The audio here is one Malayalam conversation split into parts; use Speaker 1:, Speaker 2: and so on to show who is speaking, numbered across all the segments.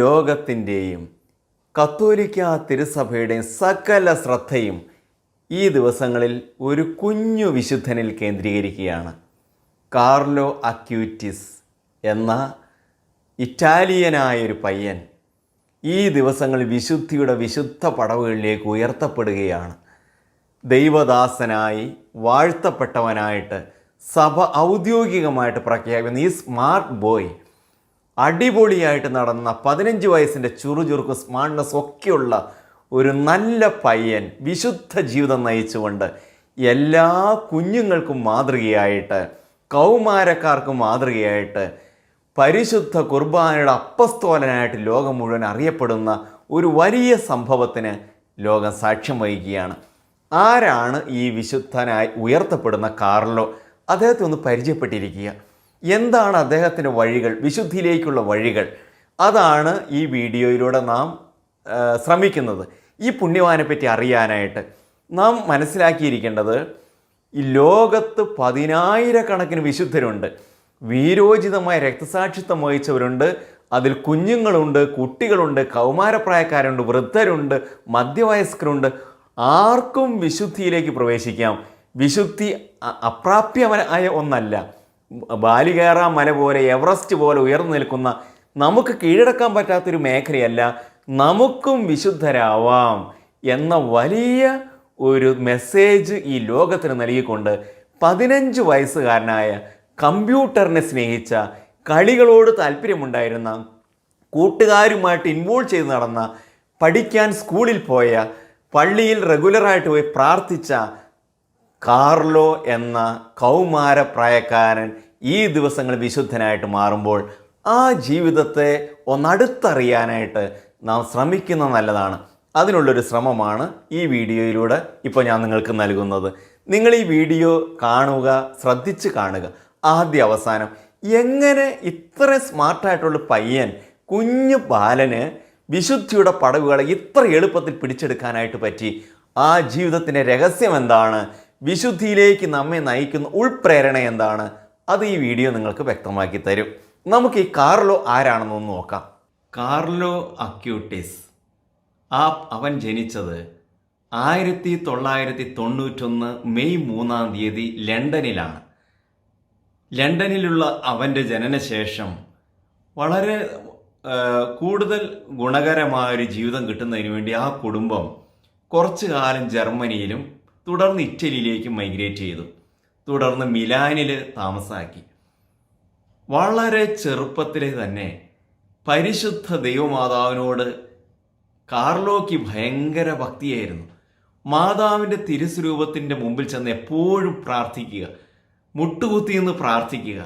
Speaker 1: ലോകത്തിന്റെയും കത്തോലിക്ക തിരുസഭയുടെയും സകല ശ്രദ്ധയും ഈ ദിവസങ്ങളിൽ ഒരു കുഞ്ഞു വിശുദ്ധനിൽ കേന്ദ്രീകരിക്കുകയാണ്. കാർലോ അക്യൂറ്റിസ് എന്ന ഇറ്റാലിയനായൊരു പയ്യൻ ഈ ദിവസങ്ങളിൽ വിശുദ്ധിയുടെ വിശുദ്ധ പടവുകളിലേക്ക് ഉയർത്തപ്പെടുകയാണ്. ദൈവദാസനായി വാഴ്ത്തപ്പെട്ടവനായിട്ട് സഭ ഔദ്യോഗികമായിട്ട് പ്രഖ്യാപിക്കുന്ന ഈ സ്മാർട്ട് ബോയ് അടിപൊളിയായിട്ട് നടന്ന പതിനഞ്ച് വയസ്സിന്റെ ചുറുചുറുക്ക് സ്മാർട്ട്നെസ് ഒക്കെയുള്ള ഒരു നല്ല പയ്യൻ വിശുദ്ധ ജീവിതം നയിച്ചുകൊണ്ട് എല്ലാ കുഞ്ഞുങ്ങൾക്കും മാതൃകയായിട്ട് കൗമാരക്കാർക്കും മാതൃകയായിട്ട് പരിശുദ്ധ കുർബാനയുടെ അപ്പസ്തോലനായിട്ട് ലോകം മുഴുവൻ അറിയപ്പെടുന്ന ഒരു വലിയ സംഭവത്തിന് ലോകം സാക്ഷ്യം വഹിക്കുകയാണ്. ആരാണ് ഈ വിശുദ്ധനായി ഉയർത്തപ്പെടുന്ന കാർലോ? അദ്ദേഹത്തെ ഒന്ന് പരിചയപ്പെട്ടിരിക്കുക. എന്താണ് അദ്ദേഹത്തിന്റെ വഴികൾ വിശുദ്ധിയിലേക്കുള്ള വഴികൾ? അതാണ് ഈ വീഡിയോയിലൂടെ നാം ശ്രമിക്കുന്നത്. ഈ പുണ്യവാനെ പറ്റി അറിയാനായിട്ട് നാം മനസ്സിലാക്കിയിരിക്കേണ്ടത് ഈ ലോകത്ത് പതിനായിരക്കണക്കിന് വിശുദ്ധരുണ്ട്. വീരോചിതമായ രക്തസാക്ഷിത്വം വഹിച്ചവരുണ്ട്. അതിൽ കുഞ്ഞുങ്ങളുണ്ട് കുട്ടികളുണ്ട് കൗമാരപ്രായക്കാരുണ്ട് വൃദ്ധരുണ്ട് മധ്യവയസ്കരുണ്ട്. ആർക്കും വിശുദ്ധിയിലേക്ക് പ്രവേശിക്കാം. വിശുദ്ധി അപ്രാപ്യമായ ഒന്നല്ല. ബാലികേറ മല പോലെ എവറസ്റ്റ് പോലെ ഉയർന്നു നിൽക്കുന്ന നമുക്ക് കീഴടക്കാൻ പറ്റാത്തൊരു മേഖലയല്ല നമുക്കും വിശുദ്ധരാവാം എന്ന വലിയ ഒരു മെസ്സേജ് ഈ ലോകത്തിന് നൽകിക്കൊണ്ട് പതിനഞ്ച് വയസ്സുകാരനായ കമ്പ്യൂട്ടറിനെ സ്നേഹിച്ച കളികളോട് താല്പര്യമുണ്ടായിരുന്ന കൂട്ടുകാരുമായിട്ട് ഇൻവോൾവ് ചെയ്ത് നടന്ന പഠിക്കാൻ സ്കൂളിൽ പോയ പള്ളിയിൽ റെഗുലറായിട്ട് പോയി പ്രാർത്ഥിച്ച കാർലോ എന്ന കൗമാരപ്രായക്കാരൻ ഈ ദിവസങ്ങൾ വിശുദ്ധനായിട്ട് മാറുമ്പോൾ ആ ജീവിതത്തെ ഒന്നടുത്തറിയാനായിട്ട് നാം ശ്രമിക്കുന്ന നല്ലതാണ്. അതിനുള്ളൊരു ശ്രമമാണ് ഈ വീഡിയോയിലൂടെ ഇപ്പോൾ ഞാൻ നിങ്ങൾക്ക് നൽകുന്നത്. നിങ്ങൾ ഈ വീഡിയോ കാണുക ശ്രദ്ധിച്ച് കാണുക. ആദ്യ അവസാനം എങ്ങനെ ഇത്ര സ്മാർട്ടായിട്ടുള്ള പയ്യൻ കുഞ്ഞു ബാലന് വിശുദ്ധിയുടെ പടവുകളെ ഇത്ര എളുപ്പത്തിൽ പിടിച്ചെടുക്കാനായിട്ട് പറ്റി? ആ ജീവിതത്തിന്റെ രഹസ്യം എന്താണ്? വിശുദ്ധിയിലേക്ക് നമ്മെ നയിക്കുന്ന ഉൾപ്രേരണ എന്താണ്? അത് ഈ വീഡിയോ നിങ്ങൾക്ക് വ്യക്തമാക്കി തരും. നമുക്ക് ഈ കാർലോ ആരാണെന്നൊന്ന് നോക്കാം. Carlo Acutis. ആ അവൻ ജനിച്ചത് ആയിരത്തി തൊള്ളായിരത്തി തൊണ്ണൂറ്റൊന്ന് മെയ് മൂന്നാം തീയതി ലണ്ടനിലാണ്. ലണ്ടനിലുള്ള അവന്റെ ജനനശേഷം വളരെ കൂടുതൽ ഗുണകരമായ ഒരു ജീവിതം കിട്ടുന്നതിന് വേണ്ടി ആ കുടുംബം കുറച്ചു കാലം ജർമ്മനിയിലും തുടർന്ന് ഇറ്റലിയിലേക്കും മൈഗ്രേറ്റ് ചെയ്തു. തുടർന്ന് മിലാനിൽ താമസാക്കി. വളരെ ചെറുപ്പത്തിലെ തന്നെ പരിശുദ്ധ ദൈവമാതാവിനോട് കാർലോയ്ക്ക് ഭയങ്കര ഭക്തിയായിരുന്നു. മാതാവിന്റെ തിരുസ്വരൂപത്തിന്റെ മുമ്പിൽ ചെന്ന് എപ്പോഴും പ്രാർത്ഥിക്കുക മുട്ടുകുത്തി നിന്ന് പ്രാർത്ഥിക്കുക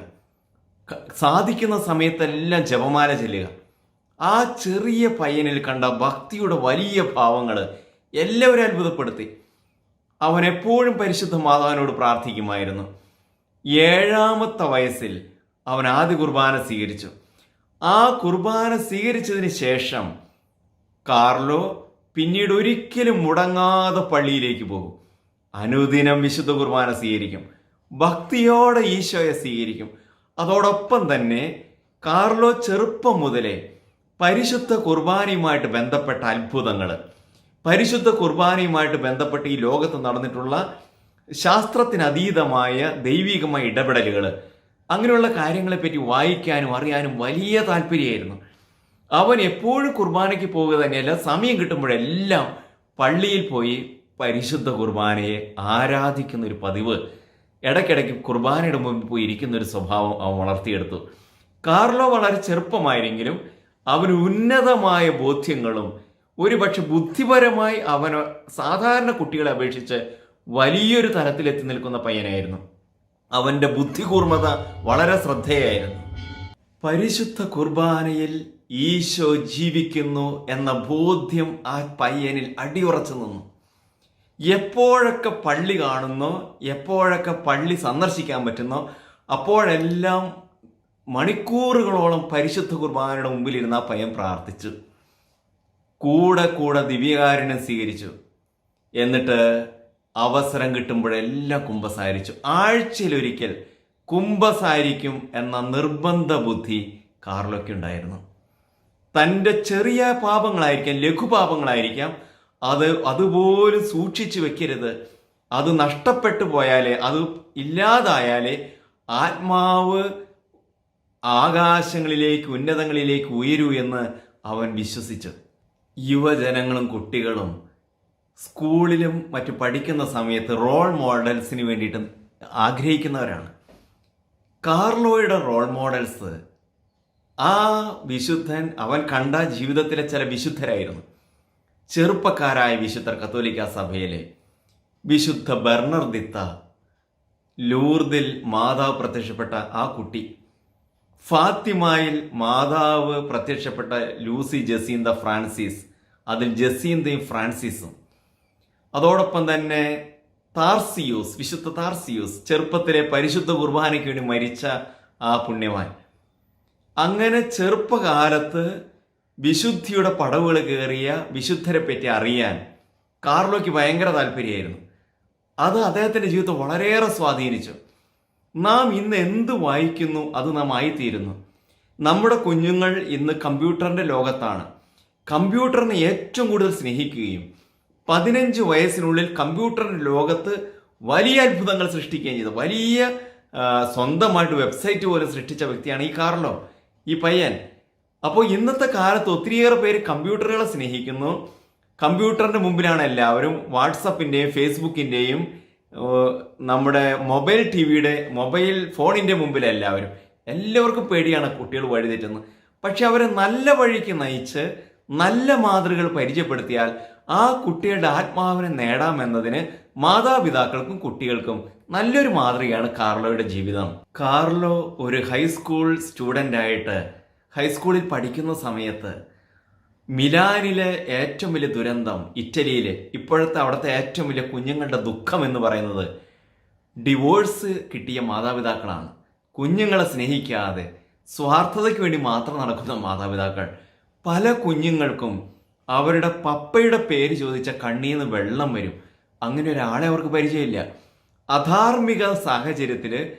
Speaker 1: സാധിക്കുന്ന സമയത്തെല്ലാം ജപമാല ചെല്ലുക. ആ ചെറിയ പയ്യനിൽ കണ്ട ഭക്തിയുടെ വലിയ ഭാവങ്ങൾ എല്ലാവരും അത്ഭുതപ്പെടുത്തി. അവൻ എപ്പോഴും പരിശുദ്ധ മാതാവിനോട് പ്രാർത്ഥിക്കുമായിരുന്നു. ഏഴാമത്തെ വയസ്സിൽ അവൻ ആദ്യ കുർബാന സ്വീകരിച്ചു. ആ കുർബാന സ്വീകരിച്ചതിന് ശേഷം കാർലോ പിന്നീട് ഒരിക്കലും മുടങ്ങാതെ പള്ളിയിലേക്ക് പോകും. അനുദിനം വിശുദ്ധ കുർബാന സ്വീകരിക്കും. ഭക്തിയോടെ ഈശോയെ സ്വീകരിക്കും. അതോടൊപ്പം തന്നെ കാർലോ ചെറുപ്പം മുതലേ പരിശുദ്ധ കുർബാനയുമായിട്ട് ബന്ധപ്പെട്ട അത്ഭുതങ്ങൾ പരിശുദ്ധ കുർബാനയുമായിട്ട് ബന്ധപ്പെട്ട് ഈ ലോകത്ത് നടന്നിട്ടുള്ള ശാസ്ത്രത്തിനതീതമായ ദൈവികമായ ഇടപെടലുകൾ അങ്ങനെയുള്ള കാര്യങ്ങളെപ്പറ്റി വായിക്കാനും അറിയാനും വലിയ താല്പര്യമായിരുന്നു. അവൻ എപ്പോഴും കുർബാനയ്ക്ക് പോവുക തന്നെയല്ല സമയം കിട്ടുമ്പോഴെല്ലാം പള്ളിയിൽ പോയി പരിശുദ്ധ കുർബാനയെ ആരാധിക്കുന്ന ഒരു പതിവ് ഇടയ്ക്കിടയ്ക്ക് കുർബാനയുടെ മുമ്പിൽ പോയി ഇരിക്കുന്ന ഒരു സ്വഭാവം അവൻ വളർത്തിയെടുത്തു. കാർലോ വളരെ ചെറുപ്പമായിരുന്നെങ്കിലും അവന് ഉന്നതമായ ബോധ്യങ്ങളും ഒരുപക്ഷെ ബുദ്ധിപരമായി അവന് സാധാരണ കുട്ടികളെ അപേക്ഷിച്ച് വലിയൊരു തലത്തിലെത്തി നിൽക്കുന്ന പയ്യനായിരുന്നു. അവന്റെ ബുദ്ധികൂർമ്മത വളരെ ശ്രദ്ധേയായിരുന്നു. പരിശുദ്ധ കുർബാനയിൽ ഈശോ ജീവിക്കുന്നു എന്ന ബോധ്യം ആ പയ്യനിൽ അടിയുറച്ചു നിന്നു. എപ്പോഴൊക്കെ പള്ളി കാണുന്നോ എപ്പോഴൊക്കെ പള്ളി സന്ദർശിക്കാൻ പറ്റുന്നോ അപ്പോഴെല്ലാം മണിക്കൂറുകളോളം പരിശുദ്ധ കുർബാനയുടെ മുമ്പിലിരുന്ന് ആ പയ്യൻ പ്രാർത്ഥിച്ചു. കൂടെ കൂടെ ദിവ്യകാരുണ്യം സ്വീകരിച്ചു. എന്നിട്ട് അവസരം കിട്ടുമ്പോഴെല്ലാം കുംഭസാരിച്ചു. ആഴ്ചയിലൊരിക്കൽ കുംഭസാരിക്കും എന്ന നിർബന്ധ ബുദ്ധി കാർലോയ്ക്കുണ്ടായിരുന്നു തന്റെ ചെറിയ പാപങ്ങളായിരിക്കാം ലഘുപാപങ്ങളായിരിക്കാം അത് അതുപോലും സൂക്ഷിച്ചു വെക്കരുത്. അത് നഷ്ടപ്പെട്ടു പോയാലേ അത് ഇല്ലാതായാലേ ആത്മാവ് ആകാശങ്ങളിലേക്ക് ഉന്നതങ്ങളിലേക്ക് ഉയരൂ എന്ന് അവൻ വിശ്വസിച്ചു. യുവജനങ്ങളും കുട്ടികളും സ്കൂളിലും മറ്റു പഠിക്കുന്ന സമയത്ത് റോൾ മോഡൽസിന് വേണ്ടിയിട്ട് ആഗ്രഹിക്കുന്നവരാണ്. കാർലോയുടെ റോൾ മോഡൽസ് ആ വിശുദ്ധൻ അവൻ കണ്ട ജീവിതത്തിലെ ചില വിശുദ്ധരായിരുന്നു. ചെറുപ്പക്കാരായ വിശുദ്ധർ കത്തോലിക്ക സഭയിലെ വിശുദ്ധ ബർണർദിത്ത ലൂർദിൽ മാതാവ് പ്രത്യക്ഷപ്പെട്ട ആ കുട്ടി ഫാത്തിമായിൽ മാതാവ് പ്രത്യക്ഷപ്പെട്ട ലൂസി ജസീന്ത ഫ്രാൻസിസ്. അതിൽ ജസീന്തയും ഫ്രാൻസിസും. അതോടൊപ്പം തന്നെ താർസിയൂസ് വിശുദ്ധ താർസിയൂസ് ചെറുപ്പത്തിലെ പരിശുദ്ധ കുർബാനയ്ക്ക് വേണ്ടി മരിച്ച ആ പുണ്യവാൻ. അങ്ങനെ ചെറുപ്പകാലത്ത് വിശുദ്ധിയുടെ പടവുകൾ കയറിയ വിശുദ്ധരെ പറ്റി അറിയാൻ കാർലോയ്ക്ക് ഭയങ്കര താല്പര്യമായിരുന്നു. അത് അദ്ദേഹത്തിന്റെ ജീവിതത്തെ വളരെയേറെ സ്വാധീനിച്ചു. നാം ഇന്ന് എന്ത് വായിക്കുന്നു അത് നാം ആയിത്തീരുന്നു. നമ്മുടെ കുഞ്ഞുങ്ങൾ ഇന്ന് കമ്പ്യൂട്ടറിന്റെ ലോകത്താണ്. കമ്പ്യൂട്ടറിനെ ഏറ്റവും കൂടുതൽ സ്നേഹിക്കുകയും പതിനഞ്ച് വയസ്സിനുള്ളിൽ കമ്പ്യൂട്ടറിന്റെ ലോകത്ത് വലിയ അത്ഭുതങ്ങൾ സൃഷ്ടിക്കുകയും ചെയ്തു. വലിയ സ്വന്തമായിട്ട് വെബ്സൈറ്റ് പോലും സൃഷ്ടിച്ച വ്യക്തിയാണ് ഈ കാർലോ ഈ പയ്യൻ. അപ്പോൾ ഇന്നത്തെ കാലത്ത് ഒത്തിരിയേറെ പേര് കമ്പ്യൂട്ടറുകളെ സ്നേഹിക്കുന്നു. കമ്പ്യൂട്ടറിന്റെ മുമ്പിലാണ് എല്ലാവരും. വാട്സപ്പിന്റെയും ഫേസ്ബുക്കിന്റെയും ഏഹ്, നമ്മുടെ മൊബൈൽ ടി വിയുടെ മൊബൈൽ ഫോണിന്റെ മുമ്പിൽ എല്ലാവരും എല്ലാവർക്കും പേടിയാണ് കുട്ടികൾ വഴിതെറ്റുന്നത് പക്ഷെ അവരെ നല്ല വഴിക്ക് നയിച്ച് നല്ല മാതൃകൾ പരിചയപ്പെടുത്തിയാൽ ആ കുട്ടിയുടെ ആത്മാവിനെ നേടാമെന്നതിന് മാതാപിതാക്കൾക്കും കുട്ടികൾക്കും നല്ലൊരു മാതൃകയാണ് കാർലോയുടെ ജീവിതം. കാർലോ ഒരു ഹൈസ്കൂൾ സ്റ്റുഡന്റ് ആയിട്ട് ഹൈസ്കൂളിൽ പഠിക്കുന്ന സമയത്ത് മിലാനിലെ ഏറ്റവും വലിയ ദുരന്തം ഇറ്റലിയിലെ ഇപ്പോഴത്തെ അവിടുത്തെ ഏറ്റവും വലിയ കുഞ്ഞുങ്ങളുടെ ദുഃഖം എന്ന് പറയുന്നത് ഡിവോഴ്സ് കിട്ടിയ മാതാപിതാക്കളാണ്. കുഞ്ഞുങ്ങളെ സ്നേഹിക്കാതെ സ്വാർത്ഥതയ്ക്ക് വേണ്ടി മാത്രം നടക്കുന്ന മാതാപിതാക്കൾ. പല കുഞ്ഞുങ്ങൾക്കും അവരുടെ പപ്പയുടെ പേര് ചോദിച്ച കണ്ണീന്ന് വെള്ളം വരും. അങ്ങനെ ഒരാളെ അവർക്ക് പരിചയമില്ല. അധാർമിക സാഹചര്യത്തിൽ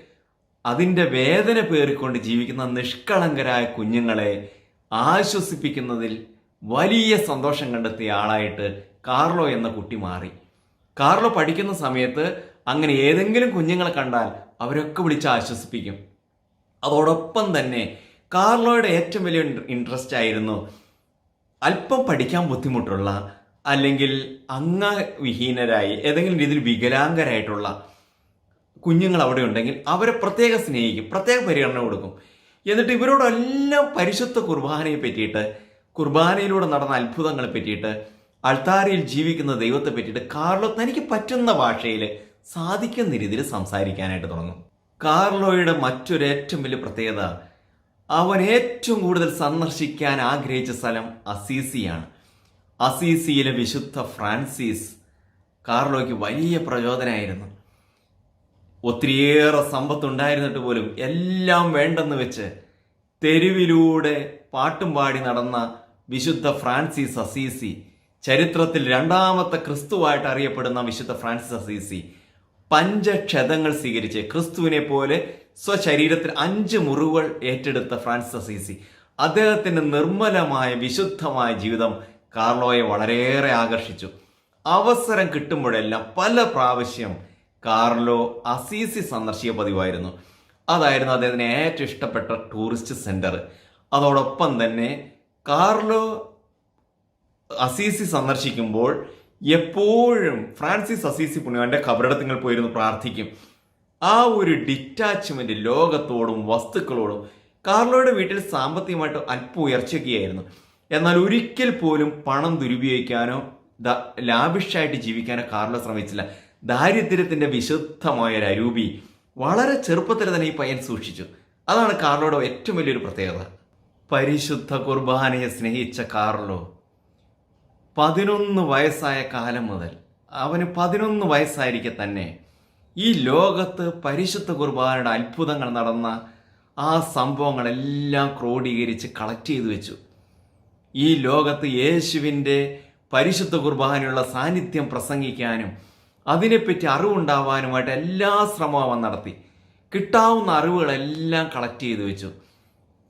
Speaker 1: അതിന്റെ വേദന പേറിക്കൊണ്ട് ജീവിക്കുന്ന നിഷ്കളങ്കരായ കുഞ്ഞുങ്ങളെ ആശ്വസിപ്പിക്കുന്നതിൽ വലിയ സന്തോഷം കണ്ടെത്തിയ ആളായിട്ട് കാർലോ എന്ന കുട്ടി മാറി. കാർലോ പഠിക്കുന്ന സമയത്ത് അങ്ങനെ ഏതെങ്കിലും കുഞ്ഞുങ്ങളെ കണ്ടാൽ അവരൊക്കെ വിളിച്ച് ആശ്വസിപ്പിക്കും. അതോടൊപ്പം തന്നെ കാർലോയുടെ ഏറ്റവും വലിയ ഇൻട്രസ്റ്റ് ആയിരുന്നു അല്പം പഠിക്കാൻ ബുദ്ധിമുട്ടുള്ള അല്ലെങ്കിൽ അംഗവിഹീനരായി ഏതെങ്കിലും രീതിയിൽ വികലാംഗരായിട്ടുള്ള കുഞ്ഞുങ്ങൾ അവിടെ ഉണ്ടെങ്കിൽ അവരെ പ്രത്യേകം സ്നേഹിക്കും പ്രത്യേക പരിഗണന കൊടുക്കും. എന്നിട്ട് ഇവരോടെല്ലാം പരിശുദ്ധ കുർബാനയെ പറ്റിയിട്ട് കുർബാനയിലൂടെ നടന്ന അത്ഭുതങ്ങളെ പറ്റിയിട്ട് അൾത്താരയിൽ ജീവിക്കുന്ന ദൈവത്തെ പറ്റിയിട്ട് കാർലോ തനിക്ക് പറ്റുന്ന ഭാഷയിൽ സാധിക്കുന്ന രീതിയിൽ സംസാരിക്കാനായിട്ട് തുടങ്ങും. കാർലോയുടെ മറ്റൊരു ഏറ്റവും വലിയ പ്രത്യേകത അവൻ ഏറ്റവും കൂടുതൽ സന്ദർശിക്കാൻ ആഗ്രഹിച്ച സ്ഥലം അസീസിയാണ്. അസീസിയിലെ വിശുദ്ധ ഫ്രാൻസിസ് കാർലോയ്ക്ക് വലിയ പ്രചോദനമായിരുന്നു ഒത്തിരിയേറെ സമ്പത്തുണ്ടായിരുന്നിട്ട് പോലും എല്ലാം വേണ്ടെന്ന് വെച്ച് തെരുവിലൂടെ പാട്ടും പാടി നടന്ന വിശുദ്ധ ഫ്രാൻസിസ് അസീസി. ചരിത്രത്തിൽ രണ്ടാമത്തെ ക്രിസ്തുവായിട്ട് അറിയപ്പെടുന്ന വിശുദ്ധ ഫ്രാൻസിസ് അസീസി പഞ്ചക്ഷതങ്ങൾ സ്വീകരിച്ച് ക്രിസ്തുവിനെ പോലെ സ്വശരീരത്തിൽ അഞ്ച് മുറിവുകൾ ഏറ്റെടുത്ത ഫ്രാൻസിസ് അസീസി. അദ്ദേഹത്തിന്റെ നിർമ്മലമായ വിശുദ്ധമായ ജീവിതം കാർലോയെ വളരെയേറെ ആകർഷിച്ചു. അവസരം കിട്ടുമ്പോഴെല്ലാം പല പ്രാവശ്യം കാർലോ അസീസി സന്ദർശിക പതിവായിരുന്നു. അതായിരുന്നു അദ്ദേഹത്തിന് ഏറ്റവും ഇഷ്ടപ്പെട്ട ടൂറിസ്റ്റ് സെന്റർ അതോടൊപ്പം തന്നെ കാർലോ അസീസി സന്ദർശിക്കുമ്പോൾ എപ്പോഴും ഫ്രാൻസിസ് അസീസി പുണ്യവന്റെ കബറിടത്തിങ്ങൾ പോയിരുന്നു പ്രാർത്ഥിക്കും. ആ ഒരു ഡിറ്റാച്ച്മെന്റ് ലോകത്തോടും വസ്തുക്കളോടും കാർലോയുടെ വീട്ടിൽ സാമ്പത്തികമായിട്ട് അല്പം ഉയർച്ചയൊക്കെയായിരുന്നു. എന്നാൽ ഒരിക്കൽ പോലും പണം ദുരുപയോഗിക്കാനോ ലാവിഷായിട്ട് ജീവിക്കാനോ കാർലോ ശ്രമിച്ചില്ല. ദാരിദ്ര്യത്തിന്റെ വിശുദ്ധമായ അരൂപി വളരെ ചെറുപ്പത്തിൽ തന്നെ ഈ പയ്യൻ സൂക്ഷിച്ചു. അതാണ് കാർലോയുടെ ഏറ്റവും വലിയൊരു പ്രത്യേകത. പരിശുദ്ധ കുർബാനയെ സ്നേഹിച്ച കാർലോ പതിനൊന്ന് വയസ്സായ കാലം മുതൽ അവന് പതിനൊന്ന് വയസ്സായിരിക്കെ തന്നെ ഈ ലോകത്ത് പരിശുദ്ധ കുർബാനയുടെ അത്ഭുതങ്ങൾ നടന്ന ആ സംഭവങ്ങളെല്ലാം ക്രോഡീകരിച്ച് കളക്ട് ചെയ്തു വെച്ചു. ഈ ലോകത്ത് യേശുവിന്റെ പരിശുദ്ധ കുർബാനയുള്ള സാന്നിധ്യം പ്രസംഗിക്കാനും അതിനെപ്പറ്റി അറിവുണ്ടാവാനുമായിട്ട് എല്ലാ ശ്രമവും നടത്തി. കിട്ടാവുന്ന അറിവുകളെല്ലാം കളക്ട് ചെയ്തു വെച്ചു.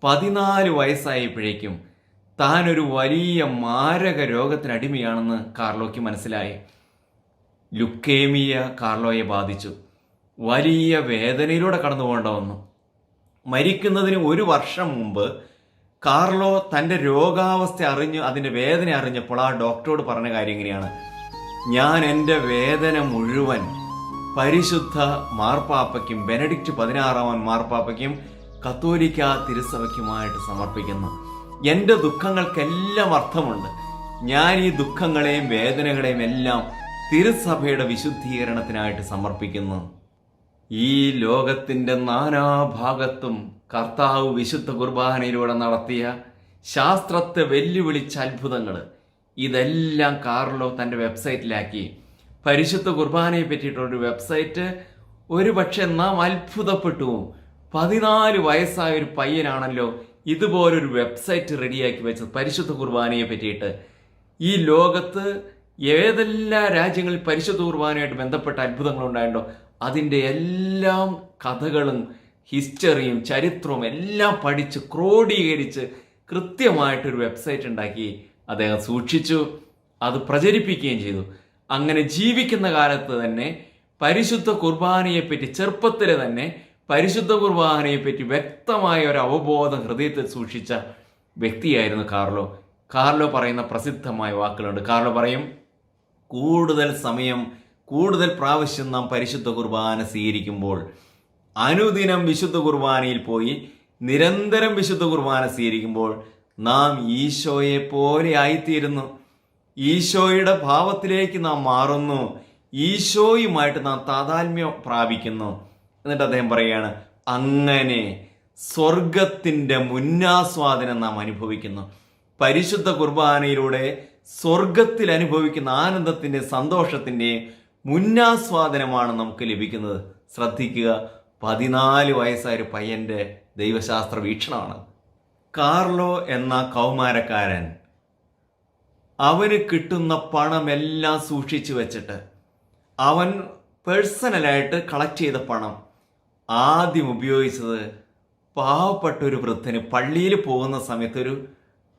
Speaker 1: പതിനാല് വയസ്സായപ്പോഴേക്കും താൻ ഒരു വലിയ മാരക രോഗത്തിന് അടിമയാണെന്ന് കാർലോയ്ക്ക് മനസ്സിലായി. ലുക്കേമിയ കാർലോയെ ബാധിച്ചു. വലിയ വേദനയിലൂടെ കടന്നു പോകേണ്ട വന്നു. മരിക്കുന്നതിന് ഒരു വർഷം മുമ്പ് കാർലോ തന്റെ രോഗാവസ്ഥ അറിഞ്ഞ് അതിന്റെ വേദന അറിഞ്ഞപ്പോൾ ആ ഡോക്ടറോട് പറഞ്ഞ കാര്യം ഇങ്ങനെയാണ്. ഞാൻ എന്റെ വേദന മുഴുവൻ പരിശുദ്ധ മാർപ്പാപ്പയ്ക്കും ബെനഡിക്റ്റ് പതിനാറാമൻ മാർപ്പാപ്പയ്ക്കും കത്തോലിക്ക തിരുസഭയ്ക്കുമായിട്ട് സമർപ്പിക്കുന്നു. എന്റെ ദുഃഖങ്ങൾക്കെല്ലാം അർത്ഥമുണ്ട്. ഞാൻ ഈ ദുഃഖങ്ങളെയും വേദനകളെയും എല്ലാം തിരുസഭയുടെ വിശുദ്ധീകരണത്തിനായിട്ട് സമർപ്പിക്കുന്നു. ഈ ലോകത്തിന്റെ നാനാഭാഗത്തും കർത്താവ് വിശുദ്ധ കുർബാനയിലൂടെ നടത്തിയ ശാസ്ത്രത്തെ വെല്ലുവിളിച്ച അത്ഭുതങ്ങൾ ഇതെല്ലാം കാർലോ തന്റെ വെബ്സൈറ്റിലാക്കി. പരിശുദ്ധ കുർബാനയെ പറ്റിയിട്ടുള്ളൊരു വെബ്സൈറ്റ് ഒരു പക്ഷെ നാം അത്ഭുതപ്പെട്ടു. പതിനാല് വയസ്സായ ഒരു പയ്യനാണല്ലോ ഇതുപോലൊരു വെബ്സൈറ്റ് റെഡിയാക്കി വെച്ചത്. പരിശുദ്ധ കുർബാനയെ പറ്റിയിട്ട്. ഈ ലോകത്ത് ഏതെല്ലാം രാജ്യങ്ങളിൽ പരിശുദ്ധ കുർബാനയായിട്ട് ബന്ധപ്പെട്ട അത്ഭുതങ്ങൾ ഉണ്ടായിട്ടുണ്ടോ അതിന്റെ എല്ലാം കഥകളും ഹിസ്റ്ററിയും ചരിത്രവും എല്ലാം പഠിച്ച് ക്രോഡീകരിച്ച് കൃത്യമായിട്ടൊരു വെബ്സൈറ്റ് ഉണ്ടാക്കി അദ്ദേഹം സൂക്ഷിച്ചു അത് പ്രചരിപ്പിക്കുകയും ചെയ്തു. അങ്ങനെ ജീവിക്കുന്ന കാലത്ത് തന്നെ പരിശുദ്ധ കുർബാനയെപ്പറ്റി ചെറുപ്പത്തിൽ തന്നെ പരിശുദ്ധ കുർബാനയെ പറ്റി വ്യക്തമായ ഒരു അവബോധം ഹൃദയത്തിൽ സൂക്ഷിച്ച വ്യക്തിയായിരുന്നു കാർലോ. കാർലോ പറയുന്ന പ്രസിദ്ധമായ വാക്കുകളുണ്ട്. കാർലോ പറയും കൂടുതൽ സമയം കൂടുതൽ പ്രാവശ്യം നാം പരിശുദ്ധ കുർബാന സ്വീകരിക്കുമ്പോൾ അനുദിനം വിശുദ്ധ കുർബാനയിൽ പോയി നിരന്തരം വിശുദ്ധ കുർബാന സ്വീകരിക്കുമ്പോൾ നാം ഈശോയെ പോലെ ആയിത്തീരുന്നു. ഈശോയുടെ ഭാവത്തിലേക്ക് നാം മാറുന്നു. ഈശോയുമായിട്ട് നാം താതാത്മ്യം പ്രാപിക്കുന്നു. എന്നിട്ട് അദ്ദേഹം പറയുകയാണ് അങ്ങനെ സ്വർഗത്തിന്റെ മുന്നാസ്വാദനം നാം അനുഭവിക്കുന്നു. പരിശുദ്ധ കുർബാനയിലൂടെ സ്വർഗത്തിൽ അനുഭവിക്കുന്ന ആനന്ദത്തിന്റെ സന്തോഷത്തിന്റെ മുന്നാസ്വാദനമാണ് നമുക്ക് ലഭിക്കുന്നത്. ശ്രദ്ധിക്കുക പതിനാല് വയസ്സായ ഒരു പയ്യന്റെ ദൈവശാസ്ത്ര വീക്ഷണമാണ്. കാർലോ എന്ന കൗമാരക്കാരൻ അവന് കിട്ടുന്ന പണമെല്ലാം സൂക്ഷിച്ചു വെച്ചിട്ട് അവൻ പേഴ്സണലായിട്ട് കളക്ട് ചെയ്ത പണം ആദ്യം ഉപയോഗിച്ചത് പാവപ്പെട്ട ഒരു വൃദ്ധന്. പള്ളിയിൽ പോകുന്ന സമയത്ത് ഒരു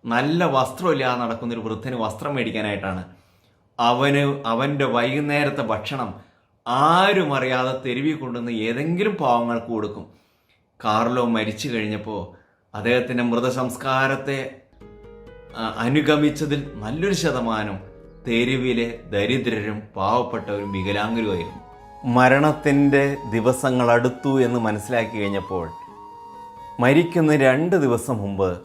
Speaker 1: നല്ല വസ്ത്രമില്ലാതെ നടക്കുന്ന ഒരു വൃദ്ധന് വസ്ത്രം മേടിക്കാനായിട്ടാണ്. അവന് അവന്റെ വൈകുന്നേരത്തെ ഭക്ഷണം ആരും അറിയാതെ തെരുവി കൊണ്ടുവന്ന് ഏതെങ്കിലും പാവങ്ങൾക്ക് കൊടുക്കും. കാർലോ മരിച്ചു കഴിഞ്ഞപ്പോൾ അദ്ദേഹത്തിന്റെ മൃതസംസ്കാരത്തെ അനുഗമിച്ചതിൽ നല്ലൊരു ശതമാനം തെരുവിലെ ദരിദ്രരും പാവപ്പെട്ടവരും വികലാംഗരുമായിരുന്നു. മരണത്തിന്റെ ദിവസങ്ങൾ അടുത്തു എന്ന് മനസ്സിലാക്കി കഴിഞ്ഞപ്പോൾ മരിക്കുന്ന രണ്ട് ദിവസം മുമ്പ്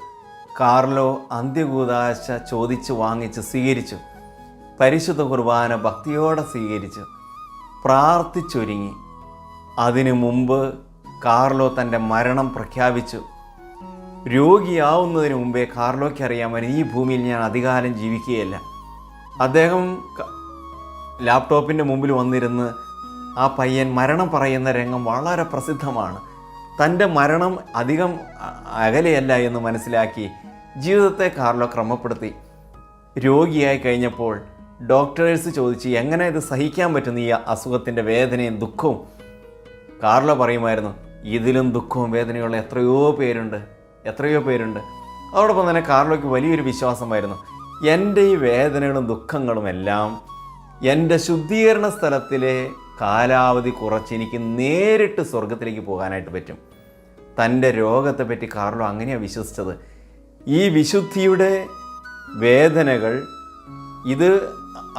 Speaker 1: കാർലോ അന്ത്യകൂതാശ ചോദിച്ച് വാങ്ങിച്ച് സ്വീകരിച്ചു. പരിശുദ്ധ കുർബാന ഭക്തിയോടെ സ്വീകരിച്ചു. പ്രാർത്ഥിച്ചൊരുങ്ങി. അതിനു മുമ്പ് കാർലോ തന്റെ മരണം പ്രഖ്യാപിച്ചു. രോഗിയാവുന്നതിന് മുമ്പേ കാർലോയ്ക്ക് അറിയാമായിരുന്നു ഈ ഭൂമിയിൽ ഞാൻ അധികാലം ജീവിക്കുകയല്ല. അദ്ദേഹം ലാപ്ടോപ്പിന്റെ മുമ്പിൽ വന്നിരുന്ന് ആ പയ്യൻ മരണം പറയുന്ന രംഗം വളരെ പ്രസിദ്ധമാണ്. തന്റെ മരണം അധികം അകലെയല്ല എന്ന് മനസ്സിലാക്കി ജീവിതത്തെ കാർലോ ക്രമപ്പെടുത്തി. രോഗിയായി കഴിഞ്ഞപ്പോൾ ഡോക്ടേഴ്സ് ചോദിച്ച് എങ്ങനെ ഇത് സഹിക്കാൻ പറ്റുന്ന ഈ അസുഖത്തിന്റെ വേദനയും ദുഃഖവും? കാർലോ പറയുമായിരുന്നു ഇതിലും ദുഃഖവും വേദനയുള്ള എത്രയോ പേരുണ്ട് എത്രയോ പേരുണ്ട്. അതോടൊപ്പം തന്നെ കാർലോയ്ക്ക് വലിയൊരു വിശ്വാസമായിരുന്നു എന്റെ ഈ വേദനകളും ദുഃഖങ്ങളും എല്ലാം എന്റെ ശുദ്ധീകരണ സ്ഥലത്തിലെ കാലാവധി കുറച്ച് എനിക്ക് നേരിട്ട് സ്വർഗത്തിലേക്ക് പോകാനായിട്ട് പറ്റും. തന്റെ രോഗത്തെ പറ്റി കാർലോ അങ്ങനെയാണ് വിശ്വസിച്ചത്. ഈ വിശുദ്ധിയുടെ വേദനകൾ ഇത്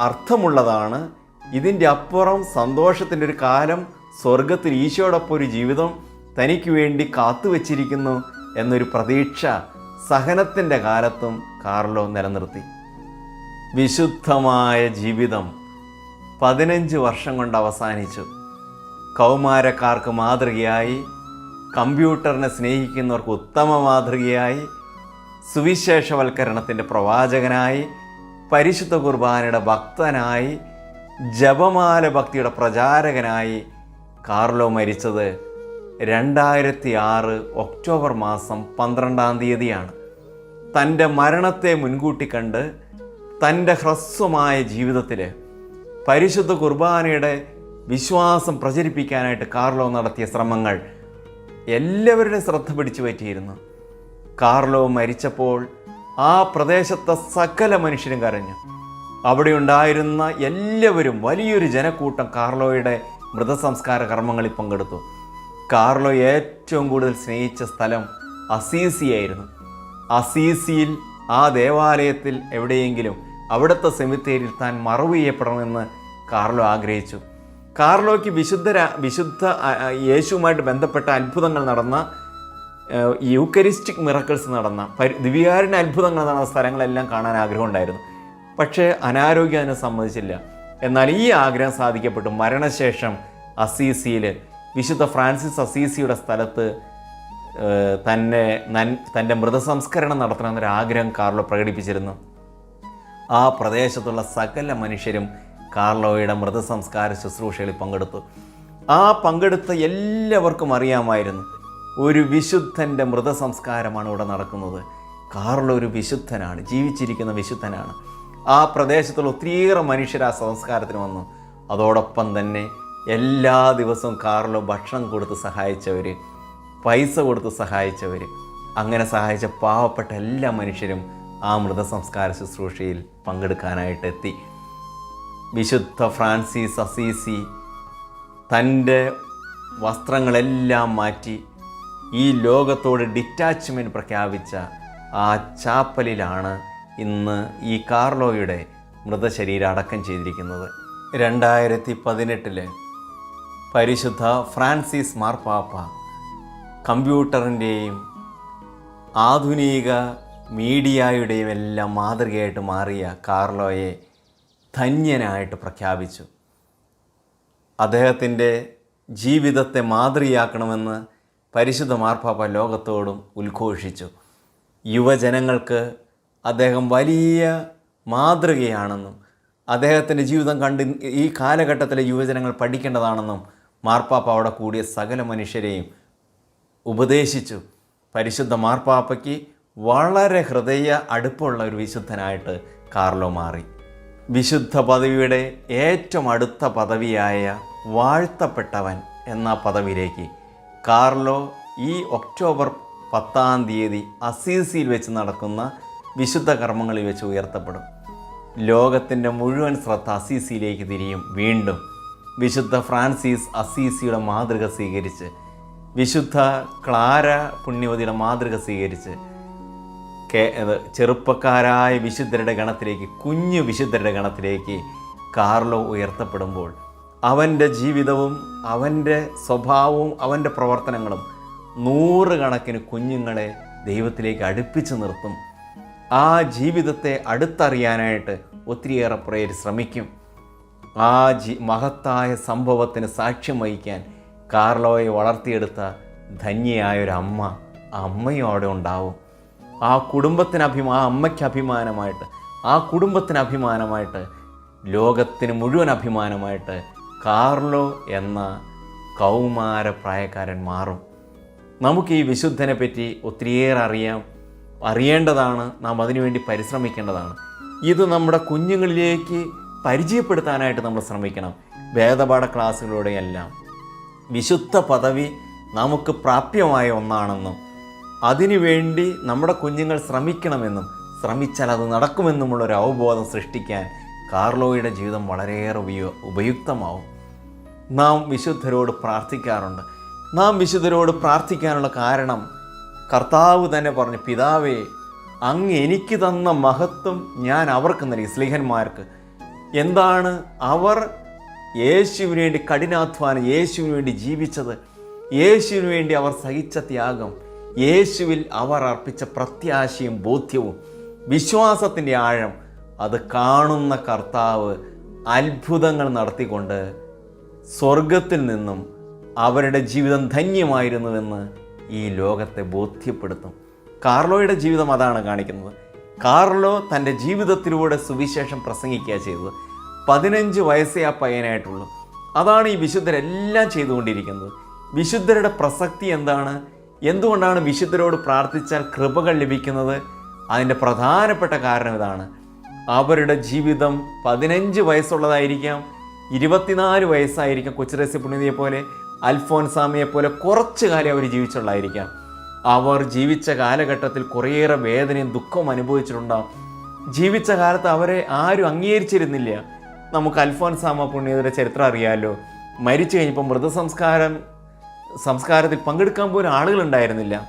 Speaker 1: അർത്ഥമുള്ളതാണ്. ഇതിന്റെ അപ്പുറം സന്തോഷത്തിന്റെ ഒരു കാലം സ്വർഗത്തിൽ ഈശോടൊപ്പം ഒരു ജീവിതം തനിക്ക് വേണ്ടി കാത്തുവച്ചിരിക്കുന്നു എന്നൊരു പ്രതീക്ഷ സഹനത്തിന്റെ കാലത്തും കാർലോ നിലനിർത്തി. വിശുദ്ധമായ ജീവിതം പതിനഞ്ച് വർഷം കൊണ്ട് അവസാനിച്ചു. കൗമാരക്കാർക്ക് മാതൃകയായി കമ്പ്യൂട്ടറിനെ സ്നേഹിക്കുന്നവർക്ക് ഉത്തമ മാതൃകയായി സുവിശേഷവൽക്കരണത്തിന്റെ പ്രവാചകനായി പരിശുദ്ധ കുർബാനയുടെ ഭക്തനായി ജപമാല ഭക്തിയുടെ പ്രചാരകനായി കാർലോ മരിച്ചത് രണ്ടായിരത്തി ആറ് ഒക്ടോബർ മാസം പന്ത്രണ്ടാം തീയതിയാണ്. തന്റെ മരണത്തെ മുൻകൂട്ടി കണ്ട് തന്റെ ഹ്രസ്വമായ ജീവിതത്തിൽ പരിശുദ്ധ കുർബാനയുടെ വിശ്വാസം പ്രചരിപ്പിക്കാനായിട്ട് കാർലോ നടത്തിയ ശ്രമങ്ങൾ എല്ലാവരുടെയും ശ്രദ്ധ പിടിച്ചു പറ്റിയിരുന്നു. കാർലോ മരിച്ചപ്പോൾ ആ പ്രദേശത്തെ സകല മനുഷ്യരും കരഞ്ഞു. അവിടെ ഉണ്ടായിരുന്ന എല്ലാവരും വലിയൊരു ജനക്കൂട്ടം കാർലോയുടെ മൃതസംസ്കാര കർമ്മങ്ങളിൽ പങ്കെടുത്തു. കാർലോ ഏറ്റവും കൂടുതൽ സ്നേഹിച്ച സ്ഥലം അസീസിയായിരുന്നു. അസീസിയിൽ ആ ദേവാലയത്തിൽ എവിടെയെങ്കിലും അവിടുത്തെ സെമിത്തേരിയിൽ താൻ മറവ് ചെയ്യപ്പെടണമെന്ന് കാർലോ ആഗ്രഹിച്ചു. കാർലോയ്ക്ക് വിശുദ്ധ വിശുദ്ധ യേശുവുമായിട്ട് ബന്ധപ്പെട്ട അത്ഭുതങ്ങൾ നടന്ന യൂക്കരിസ്റ്റിക് മിറക്കിൾസ് നടന്ന പരി ദിവ്യാരുടെ അത്ഭുതങ്ങൾ നടന്ന സ്ഥലങ്ങളെല്ലാം കാണാൻ ആഗ്രഹമുണ്ടായിരുന്നു. പക്ഷേ അനാരോഗ്യം അതിനെ സമ്മതിച്ചില്ല. എന്നാൽ ഈ ആഗ്രഹം സാധിക്കപ്പെട്ടു. മരണശേഷം അസീസിയിൽ വിശുദ്ധ ഫ്രാൻസിസ് അസീസിയുടെ സ്ഥലത്ത് തന്നെ നൻ തന്റെ മൃതസംസ്കരണം നടത്തണമെന്നൊരു ആഗ്രഹം കാർലോ പ്രകടിപ്പിച്ചിരുന്നു. ആ പ്രദേശത്തുള്ള സകല മനുഷ്യരും കാർലോയുടെ മൃതസംസ്കാര ശുശ്രൂഷകളിൽ പങ്കെടുത്തു. ആ പങ്കെടുത്ത എല്ലാവർക്കും അറിയാമായിരുന്നു. ഒരു വിശുദ്ധന്റെ മൃതസംസ്കാരമാണ് ഇവിടെ നടക്കുന്നത്. കാർലോ ഒരു വിശുദ്ധനാണ് ജീവിച്ചിരിക്കുന്ന വിശുദ്ധനാണ്. ആ പ്രദേശത്തുള്ള ഒത്തിരിയേറെ മനുഷ്യർ ആ സംസ്കാരത്തിന് വന്നു. അതോടൊപ്പം തന്നെ എല്ലാ ദിവസവും കാർലോ ഭക്ഷണം കൊടുത്ത് സഹായിച്ചവർ പൈസ കൊടുത്ത് സഹായിച്ചവർ അങ്ങനെ സഹായിച്ച പാവപ്പെട്ട എല്ലാ മനുഷ്യരും ആ മൃതസംസ്കാര ശുശ്രൂഷയിൽ പങ്കെടുക്കാനായിട്ട് എത്തി. വിശുദ്ധ ഫ്രാൻസിസ് അസീസി തന്റെ വസ്ത്രങ്ങളെല്ലാം മാറ്റി ഈ ലോകത്തോട് ഡിറ്റാച്ച്മെന്റ് പ്രഖ്യാപിച്ച ആ ചാപ്പലിലാണ് ഇന്ന് ഈ കാർലോയുടെ മൃതശരീരം അടക്കം ചെയ്തിരിക്കുന്നത്. രണ്ടായിരത്തി പതിനെട്ടിൽ പരിശുദ്ധ ഫ്രാൻസിസ് മാർപ്പാപ്പ കമ്പ്യൂട്ടറിന്റെയും ആധുനിക മീഡിയയുടെയും എല്ലാം മാതൃകയായിട്ട് മാറിയ കാർലോയെ ധന്യനായിട്ട് പ്രഖ്യാപിച്ചു. അദ്ദേഹത്തിന്റെ ജീവിതത്തെ മാതൃയാക്കണമെന്ന് പരിശുദ്ധ മാർപ്പാപ്പ ലോകത്തോടും ഉദ്ഘോഷിച്ചു. യുവജനങ്ങൾക്ക് അദ്ദേഹം വലിയ മാതൃകയാണെന്നും അദ്ദേഹത്തിന്റെ ജീവിതം കണ്ട് ഈ കാലഘട്ടത്തിലെ യുവജനങ്ങൾ പഠിക്കേണ്ടതാണെന്നും മാർപ്പാപ്പ അവിടെ കൂടിയ സകല മനുഷ്യരെയും ഉപദേശിച്ചു. പരിശുദ്ധ മാർപ്പാപ്പയ്ക്ക് വളരെ ഹൃദയ അടുപ്പമുള്ള ഒരു വിശുദ്ധനായിട്ട് കാർലോ മാറി. വിശുദ്ധ പദവിയുടെ ഏറ്റവും അടുത്ത പദവിയായ വാഴ്ത്തപ്പെട്ടവൻ എന്ന പദവിയിലേക്ക് കാർലോ ഈ ഒക്ടോബർ പത്താം തീയതി അസീസിയിൽ വെച്ച് നടക്കുന്ന വിശുദ്ധ കർമ്മങ്ങളിൽ വെച്ച് ഉയർത്തപ്പെടും. ലോകത്തിന്റെ മുഴുവൻ ശ്രദ്ധ അസീസിയിലേക്ക് തിരിയും. വീണ്ടും വിശുദ്ധ ഫ്രാൻസിസ് അസീസിയുടെ മാതൃക സ്വീകരിച്ച് വിശുദ്ധ ക്ലാര പുണ്യവതിയുടെ മാതൃക സ്വീകരിച്ച് കെ ചെറുപ്പക്കാരായ വിശുദ്ധരുടെ ഗണത്തിലേക്ക് കുഞ്ഞു വിശുദ്ധരുടെ ഗണത്തിലേക്ക് കാർലോ ഉയർത്തപ്പെടുമ്പോൾ അവന്റെ ജീവിതവും അവന്റെ സ്വഭാവവും അവന്റെ പ്രവർത്തനങ്ങളും നൂറുകണക്കിന് കുഞ്ഞുങ്ങളെ ദൈവത്തിലേക്ക് അടുപ്പിച്ച് നിർത്തും. ആ ജീവിതത്തെ അടുത്തറിയാനായിട്ട് ഒത്തിരിയേറെ പേര് ശ്രമിക്കും. ആ ജി മഹത്തായ സംഭവത്തിന് സാക്ഷ്യം വഹിക്കാൻ കാർലോയെ വളർത്തിയെടുത്ത ധന്യയായൊരമ്മ ആ അമ്മയും അവിടെ ഉണ്ടാവും. ആ കുടുംബത്തിന് അഭിമാ ആ അമ്മയ്ക്ക് അഭിമാനമായിട്ട് ആ കുടുംബത്തിന് അഭിമാനമായിട്ട് ലോകത്തിന് മുഴുവൻ അഭിമാനമായിട്ട് കാർലോ എന്ന കൗമാര പ്രായക്കാരൻ മാറും. നമുക്ക് ഈ വിശുദ്ധനെ പറ്റി ഒത്തിരിയേറെ അറിയാം അറിയേണ്ടതാണ് നാം അതിനുവേണ്ടി പരിശ്രമിക്കേണ്ടതാണ്. ഇത് നമ്മുടെ കുഞ്ഞുങ്ങളിലേക്ക് പരിചയപ്പെടുത്താനായിട്ട് നമ്മൾ ശ്രമിക്കണം. വേദപാഠ ക്ലാസ്സുകളുടെയെല്ലാം വിശുദ്ധ പദവി നമുക്ക് പ്രാപ്യമായ ഒന്നാണെന്നും അതിനുവേണ്ടി നമ്മുടെ കുഞ്ഞുങ്ങൾ ശ്രമിക്കണമെന്നും ശ്രമിച്ചാൽ അത് നടക്കുമെന്നുമുള്ള ഒരു അവബോധം സൃഷ്ടിക്കാൻ കാർലോയുടെ ജീവിതം വളരെയേറെ ഉപയോ ഉപയുക്തമാവും. നാം വിശുദ്ധരോട് പ്രാർത്ഥിക്കാറുണ്ട്. നാം വിശുദ്ധരോട് പ്രാർത്ഥിക്കാനുള്ള കാരണം കർത്താവ് തന്നെ പറഞ്ഞു പിതാവേ അങ്ങ് എനിക്ക് തന്ന മഹത്വം ഞാൻ അവർക്ക് നൽകി. സ്ലിഹന്മാർക്ക് എന്താണ് അവർ യേശുവിന് വേണ്ടി കഠിനാധ്വാനം യേശുവിന് വേണ്ടി ജീവിച്ചത് യേശുവിന് വേണ്ടി അവർ സഹിച്ച ത്യാഗം യേശുവിൽ അവർ അർപ്പിച്ച പ്രത്യാശയും ബോധ്യവും വിശ്വാസത്തിന്റെ ആഴം അത് കാണുന്ന കർത്താവ് അത്ഭുതങ്ങൾ നടത്തിക്കൊണ്ട് സ്വർഗത്തിൽ നിന്നും അവരുടെ ജീവിതം ധന്യമായിരുന്നുവെന്ന് ഈ ലോകത്തെ ബോധ്യപ്പെടുത്തും. കാർലോയുടെ ജീവിതം അതാണ് കാണിക്കുന്നത്. കാർലോ തന്റെ ജീവിതത്തിലൂടെ സുവിശേഷം പ്രസംഗിക്കുക ചെയ്തത്. പതിനഞ്ച് വയസ്സേ ആ പയ്യനായിട്ടുള്ളൂ. അതാണ് ഈ വിശുദ്ധരെല്ലാം ചെയ്തുകൊണ്ടിരിക്കുന്നത്. വിശുദ്ധരുടെ പ്രസക്തി എന്താണ്? എന്തുകൊണ്ടാണ് വിശുദ്ധരോട് പ്രാർത്ഥിച്ചാൽ കൃപകൾ ലഭിക്കുന്നത്? അതിന്റെ പ്രധാനപ്പെട്ട കാരണം ഇതാണ്. അവരുടെ ജീവിതം പതിനഞ്ച് വയസ്സുള്ളതായിരിക്കാം ഇരുപത്തിനാല് വയസ്സായിരിക്കാം കൊച്ചുരസ്യ പുണ്യതയെ പോലെ അൽഫോൻസാമിയെ പോലെ കുറച്ച് കാലം അവർ ജീവിച്ചുള്ളായിരിക്കാം അവർ ജീവിച്ച കാലഘട്ടത്തിൽ കുറേയേറെ വേദനയും ദുഃഖവും അനുഭവിച്ചിട്ടുണ്ടാകും ജീവിച്ച കാലത്ത് അവരെ ആരും അംഗീകരിച്ചിരുന്നില്ല. നമുക്ക് അൽഫോൻസാമ പുണ്യതയുടെ ചരിത്രം അറിയാമല്ലോ മരിച്ചു കഴിഞ്ഞപ്പോൾ മൃതസംസ്കാരം സംസ്കാരത്തിൽ പങ്കെടുക്കാൻ പോലും ആളുകളുണ്ടായിരുന്നില്ല.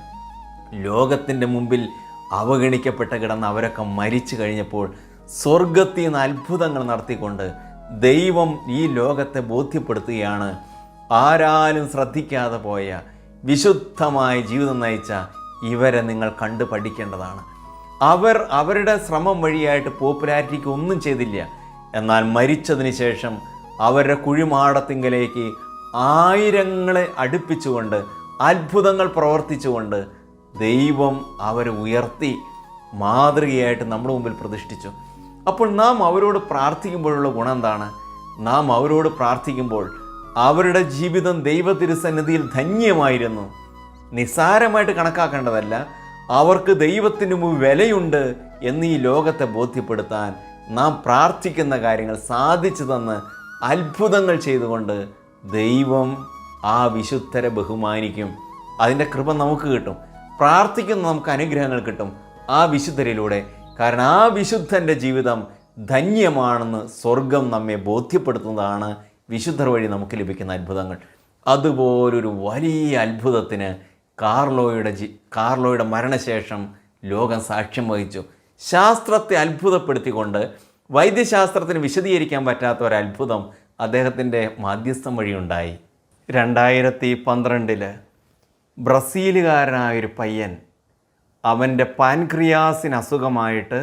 Speaker 1: ലോകത്തിന്റെ മുമ്പിൽ അവഗണിക്കപ്പെട്ട കിടന്ന് അവരൊക്കെ മരിച്ചു കഴിഞ്ഞപ്പോൾ സ്വർഗത്തിൽ നിന്ന് അത്ഭുതങ്ങൾ നടത്തിക്കൊണ്ട് ദൈവം ഈ ലോകത്തെ ബോധ്യപ്പെടുത്തുകയാണ്. ആരാലും ശ്രദ്ധിക്കാതെ പോയ വിശുദ്ധമായ ജീവിതം നയിച്ച ഇവരെ നിങ്ങൾ കണ്ടു പഠിക്കേണ്ടതാണ്. അവർ അവരുടെ ശ്രമം വഴിയായിട്ട് പോപ്പുലാരിറ്റിക്ക് ഒന്നും ചെയ്തില്ല. എന്നാൽ മരിച്ചതിന് ശേഷം അവരുടെ കുഴിമാടത്തിങ്കലേക്ക് ആയിരങ്ങളെ അടുപ്പിച്ചുകൊണ്ട് അത്ഭുതങ്ങൾ പ്രവർത്തിച്ചുകൊണ്ട് ദൈവം അവരെ ഉയർത്തി മാതൃകയായിട്ട് നമ്മുടെ മുമ്പിൽ പ്രതിഷ്ഠിച്ചു. അപ്പോൾ നാം അവരോട് പ്രാർത്ഥിക്കുമ്പോഴുള്ള ഗുണം എന്താണ്? നാം അവരോട് പ്രാർത്ഥിക്കുമ്പോൾ അവരുടെ ജീവിതം ദൈവ തിരുസന്നിധിയിൽ ധന്യമായിരുന്നു. നിസ്സാരമായിട്ട് കണക്കാക്കേണ്ടതല്ല അവർക്ക് ദൈവത്തിന് മുമ്പ് വിലയുണ്ട് എന്ന് ഈ ലോകത്തെ ബോധ്യപ്പെടുത്താൻ നാം പ്രാർത്ഥിക്കുന്ന കാര്യങ്ങൾ സാധിച്ചു തന്ന് അത്ഭുതങ്ങൾ ചെയ്തുകൊണ്ട് ദൈവം ആ വിശുദ്ധരെ ബഹുമാനിക്കും. അതിന്റെ കൃപ നമുക്ക് കിട്ടും. പ്രാർത്ഥിക്കുന്ന നമുക്ക് അനുഗ്രഹങ്ങൾ കിട്ടും ആ വിശുദ്ധരിലൂടെ. കാരണം ആ വിശുദ്ധന്റെ ജീവിതം ധന്യമാണെന്ന് സ്വർഗം നമ്മെ ബോധ്യപ്പെടുത്തുന്നതാണ് വിശുദ്ധർ വഴി നമുക്ക് ലഭിക്കുന്ന അത്ഭുതങ്ങൾ. അതുപോലൊരു വലിയ അത്ഭുതത്തിന് കാർലോയുടെ ജി കാർലോയുടെ മരണശേഷം ലോകം സാക്ഷ്യം വഹിച്ചു. ശാസ്ത്രത്തെ അത്ഭുതപ്പെടുത്തിക്കൊണ്ട് വൈദ്യശാസ്ത്രത്തിന് വിശദീകരിക്കാൻ പറ്റാത്ത ഒരു അത്ഭുതം അദ്ദേഹത്തിന്റെ മാധ്യസ്ഥം വഴിയുണ്ടായി. രണ്ടായിരത്തി പന്ത്രണ്ടിൽ ബ്രസീലുകാരനായൊരു പയ്യൻ അവന്റെ പാൻക്രിയാസിന് അസുഖമായിട്ട്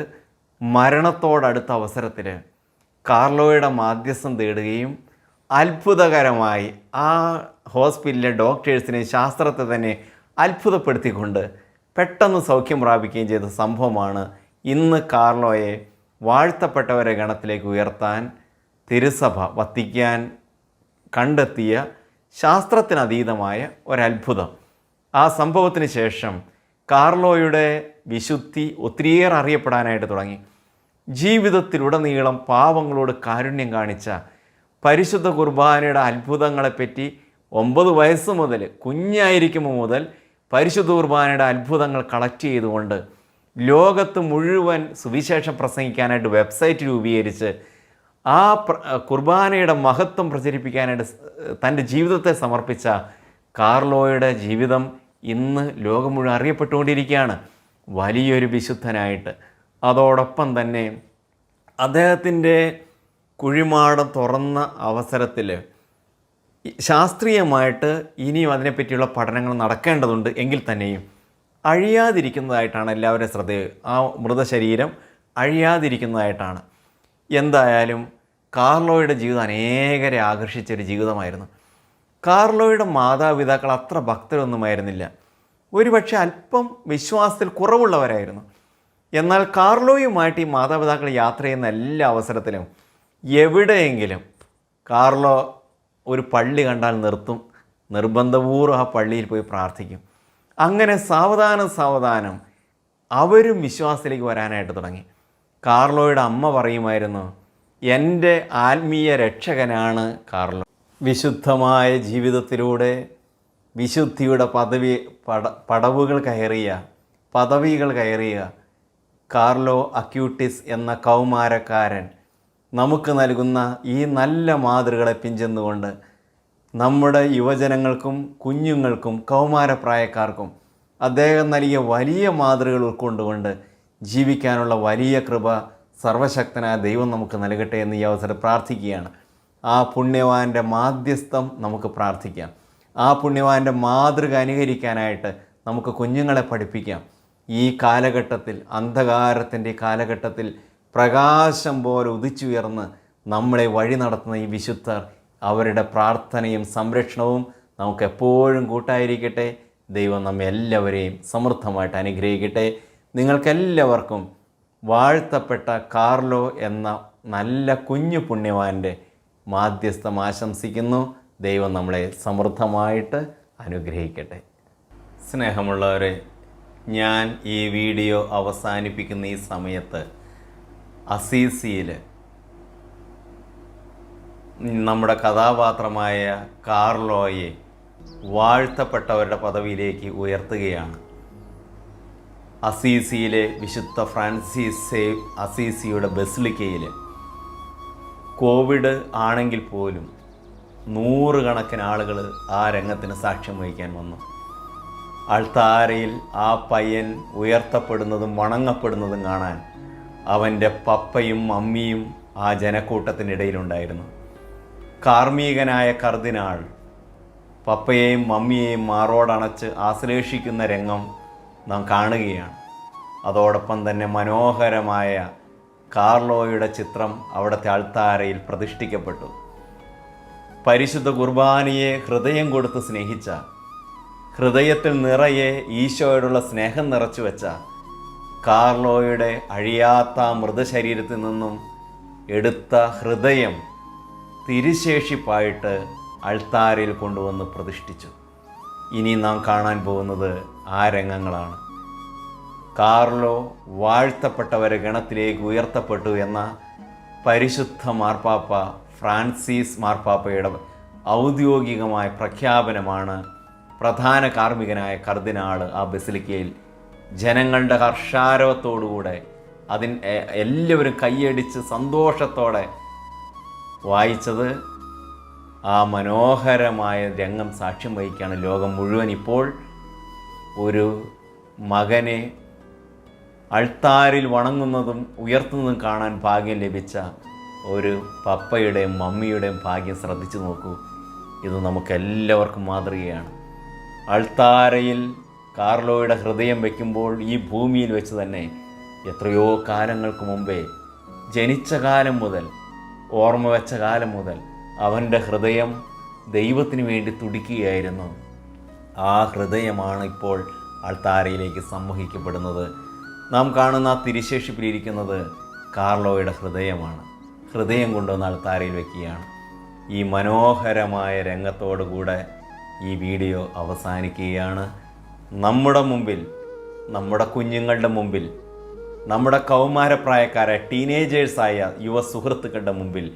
Speaker 1: മരണത്തോടടുത്ത അവസരത്തിൽ കാർലോയുടെ മാധ്യസ്ഥം തേടുകയും അത്ഭുതകരമായി ആ ഹോസ്പിറ്റലിലെ ഡോക്ടേഴ്സിനെ ശാസ്ത്രത്തെ തന്നെ അത്ഭുതപ്പെടുത്തിക്കൊണ്ട് പെട്ടെന്ന് സൗഖ്യം പ്രാപിക്കുകയും ചെയ്ത സംഭവമാണ് ഇന്ന് കാർലോയെ വാഴ്ത്തപ്പെട്ടവരെ ഗണത്തിലേക്ക് ഉയർത്താൻ തിരുസഭ വത്തിക്കാൻ കണ്ടെത്തിയ ശാസ്ത്രത്തിനതീതമായ ഒരത്ഭുതം. ആ സംഭവത്തിന് ശേഷം കാർലോയുടെ വിശുദ്ധി ഒത്തിരിയേറെ അറിയപ്പെടാനായിട്ട് തുടങ്ങി. ജീവിതത്തിലുടനീളം പാവങ്ങളോട് കാരുണ്യം കാണിച്ച പരിശുദ്ധ കുർബാനയുടെ അത്ഭുതങ്ങളെപ്പറ്റി ഒമ്പത് വയസ്സ് മുതൽ കുഞ്ഞായിരിക്കുമ്പോൾ മുതൽ പരിശുദ്ധ കുർബാനയുടെ അത്ഭുതങ്ങൾ കളക്ട് ചെയ്തുകൊണ്ട് ലോകത്ത് മുഴുവൻ സുവിശേഷം പ്രസംഗിക്കാനായിട്ട് വെബ്സൈറ്റ് രൂപീകരിച്ച് ആ കുർബാനയുടെ മഹത്വം പ്രചരിപ്പിക്കാനായിട്ട് തന്റെ ജീവിതത്തെ സമർപ്പിച്ച കാർലോയുടെ ജീവിതം ഇന്ന് ലോകം മുഴുവൻ അറിയപ്പെട്ടുകൊണ്ടിരിക്കുകയാണ്. വലിയൊരു വിശുദ്ധനായിട്ട്. അതോടൊപ്പം തന്നെ അദ്ദേഹത്തിന്റെ കുഴിമാടം തുറന്ന അവസരത്തിൽ ശാസ്ത്രീയമായിട്ട് ഇനിയും അതിനെപ്പറ്റിയുള്ള പഠനങ്ങൾ നടക്കേണ്ടതുണ്ട് എങ്കിൽ തന്നെയും അഴിയാതിരിക്കുന്നതായിട്ടാണ് എല്ലാവരുടെ ശ്രദ്ധ ആ മൃതശരീരം അഴിയാതിരിക്കുന്നതായിട്ടാണ്. എന്തായാലും കാർലോയുടെ ജീവിതം അനേകരെ ആകർഷിച്ചൊരു ജീവിതമായിരുന്നു. കാർലോയുടെ മാതാപിതാക്കൾ അത്ര ഭക്തരൊന്നുമായിരുന്നില്ല. ഒരുപക്ഷെ അല്പം വിശ്വാസത്തിൽ കുറവുള്ളവരായിരുന്നു. എന്നാൽ കാർലോയുമായിട്ട് ഈ മാതാപിതാക്കൾ യാത്ര ചെയ്യുന്ന എല്ലാ അവസരത്തിലും എവിടെയെങ്കിലും കാർലോ ഒരു പള്ളി കണ്ടാൽ നിർത്തും. നിർബന്ധപൂർവം ആ പള്ളിയിൽ പോയി പ്രാർത്ഥിക്കും. അങ്ങനെ സാവധാനം സാവധാനം അവരും വിശ്വാസത്തിലേക്ക് വരാനായിട്ട് തുടങ്ങി. കാർലോയുടെ അമ്മ പറയുമായിരുന്നു എന്റെ ആത്മീയ രക്ഷകനാണ് കാർലോ. വിശുദ്ധമായ ജീവിതത്തിലൂടെ വിശുദ്ധിയുടെ പദവി പട പടവുകൾ കയറിയ പദവികൾ കയറിയ കാർലോ അക്യൂട്ടിസ് എന്ന കൗമാരക്കാരൻ നമുക്ക് നൽകുന്ന ഈ നല്ല മാതൃകളെ പിഞ്ചെന്നുകൊണ്ട് നമ്മുടെ യുവജനങ്ങൾക്കും കുഞ്ഞുങ്ങൾക്കും കൗമാരപ്രായക്കാർക്കും അദ്ദേഹം നൽകിയ വലിയ മാതൃകൾ ഉൾക്കൊണ്ടുകൊണ്ട് ജീവിക്കാനുള്ള വലിയ കൃപ സർവശക്തനായ ദൈവം നമുക്ക് നൽകട്ടെ എന്ന് ഈ അവസരം പ്രാർത്ഥിക്കുകയാണ്. ആ പുണ്യവാന്റെ മാധ്യസ്ഥം നമുക്ക് പ്രാർത്ഥിക്കാം. ആ പുണ്യവാന്റെ മാതൃക അനുകരിക്കാനായിട്ട് നമുക്ക് കുഞ്ഞുങ്ങളെ പഠിപ്പിക്കാം. ഈ കാലഘട്ടത്തിൽ അന്ധകാരത്തിന്റെ കാലഘട്ടത്തിൽ പ്രകാശം പോലെ ഉദിച്ചുയർന്ന് നമ്മളെ വഴി നടത്തുന്ന ഈ വിശുദ്ധർ അവരുടെ പ്രാർത്ഥനയും സംരക്ഷണവും നമുക്ക് എപ്പോഴും കൂട്ടായിരിക്കട്ടെ. ദൈവം നമ്മെ എല്ലാവരെയും സമൃദ്ധമായിട്ട് അനുഗ്രഹിക്കട്ടെ. നിങ്ങൾക്കെല്ലാവർക്കും വാഴ്ത്തപ്പെട്ട കാർലോ എന്ന നല്ല കുഞ്ഞു പുണ്യവാന്റെ മാധ്യസ്ഥം ആശംസിക്കുന്നു. ദൈവം നമ്മളെ സമൃദ്ധമായിട്ട് അനുഗ്രഹിക്കട്ടെ. സ്നേഹമുള്ളവരെ ഞാൻ ഈ വീഡിയോ അവസാനിപ്പിക്കുന്ന ഈ സമയത്ത് അസീസിയിൽ നമ്മുടെ കഥാപാത്രമായ കാർലോയെ വാഴ്ത്തപ്പെട്ടവരുടെ പദവിയിലേക്ക് ഉയർത്തുകയാണ്. അസീസിയിലെ വിശുദ്ധ ഫ്രാൻസിസ് സേവ് അസീസിയുടെ ബസിലിക്കയിൽ കോവിഡ് ആണെങ്കിൽ പോലും നൂറുകണക്കിന് ആളുകൾ ആ രംഗത്തിന് സാക്ഷ്യം വഹിക്കാൻ വന്നു. അൾത്താരയിൽ ആ പയ്യൻ ഉയർത്തപ്പെടുന്നതും വണങ്ങപ്പെടുന്നതും കാണാൻ അവന്റെ പപ്പയും അമ്മിയും ആ ജനക്കൂട്ടത്തിനിടയിലുണ്ടായിരുന്നു കാർമ്മികനായ കർദിനാൾ പപ്പയെയും മമ്മിയെയും മാറോടണച്ച് ആശ്ലേഷിക്കുന്ന രംഗം നാം കാണുകയാണ്. അതോടൊപ്പം തന്നെ മനോഹരമായ കാർലോയുടെ ചിത്രം അവിടുത്തെ അൾത്താരയിൽ പ്രതിഷ്ഠിക്കപ്പെട്ടു. പരിശുദ്ധ കുർബാനയെ ഹൃദയം കൊടുത്ത് സ്നേഹിച്ച ഹൃദയത്തിൽ നിറയെ ഈശോയോടുള്ള സ്നേഹം നിറച്ചു വെച്ച കാർലോയുടെ അഴിയാത്ത മൃതശരീരത്തിൽ നിന്നും എടുത്ത ഹൃദയം തിരുശേഷിപ്പായിട്ട് അൾത്താരയിൽ കൊണ്ടുവന്ന് പ്രതിഷ്ഠിച്ചു. ഇനി നാം കാണാൻ പോകുന്നത് ആ രംഗങ്ങളാണ്. കാർലോ വാഴ്ത്തപ്പെട്ടവരെ ഗണത്തിലേക്ക് ഉയർത്തപ്പെട്ടു എന്ന പരിശുദ്ധ മാർപ്പാപ്പ ഫ്രാൻസിസ് മാർപ്പാപ്പയുടെ ഔദ്യോഗികമായ പ്രഖ്യാപനമാണ് പ്രധാന കാർമ്മികനായ കർദിനാൾ ആ ബസിലിക്കയിൽ. ജനങ്ങളുടെ ഹർഷാരവത്തോടുകൂടെ അതിൻ എല്ലാവരും കൈയടിച്ച് സന്തോഷത്തോടെ വായിച്ചത് ആ മനോഹരമായ രംഗം സാക്ഷ്യം വഹിക്കുകയാണ് ലോകം മുഴുവൻ ഇപ്പോൾ ഒരു മകനെ അൾത്താരിൽ വണങ്ങുന്നതും ഉയർത്തുന്നതും കാണാൻ ഭാഗ്യം ലഭിച്ച ഒരു പപ്പയുടെയും മമ്മിയുടെയും ഭാഗ്യം ശ്രദ്ധിച്ചു നോക്കൂ. ഇത് നമുക്കെല്ലാവർക്കും മാതൃകയാണ്. അൾത്താരയിൽ കാർലോയുടെ ഹൃദയം വയ്ക്കുമ്പോൾ ഈ ഭൂമിയിൽ വെച്ച് തന്നെ എത്രയോ കാലങ്ങൾക്ക് മുമ്പേ ജനിച്ച കാലം മുതൽ ഓർമ്മ വെച്ച കാലം മുതൽ അവന്റെ ഹൃദയം ദൈവത്തിന് വേണ്ടി തുടിക്കുകയായിരുന്നു. ആ ഹൃദയമാണ് ഇപ്പോൾ അൾത്താരയിലേക്ക് സമ്മോഹിക്കപ്പെടുന്നത് നാം കാണുന്ന ആ തിരിശേഷിപ്പിലിരിക്കുന്നത് കാർലോയുടെ ഹൃദയമാണ്. ഹൃദയം കൊണ്ടുവന്ന് അൾത്താരയിൽ വയ്ക്കുകയാണ് ഈ മനോഹരമായ രംഗത്തോടുകൂടെ ഈ വീഡിയോ അവസാനിക്കുകയാണ്. നമ്മുടെ മുമ്പിൽ നമ്മുടെ കുഞ്ഞുങ്ങളുടെ മുമ്പിൽ നമ്മുടെ കൗമാരപ്രായക്കാരായ ടീനേജേഴ്സായ യുവ സുഹൃത്തുക്കളുടെ മുമ്പിൽ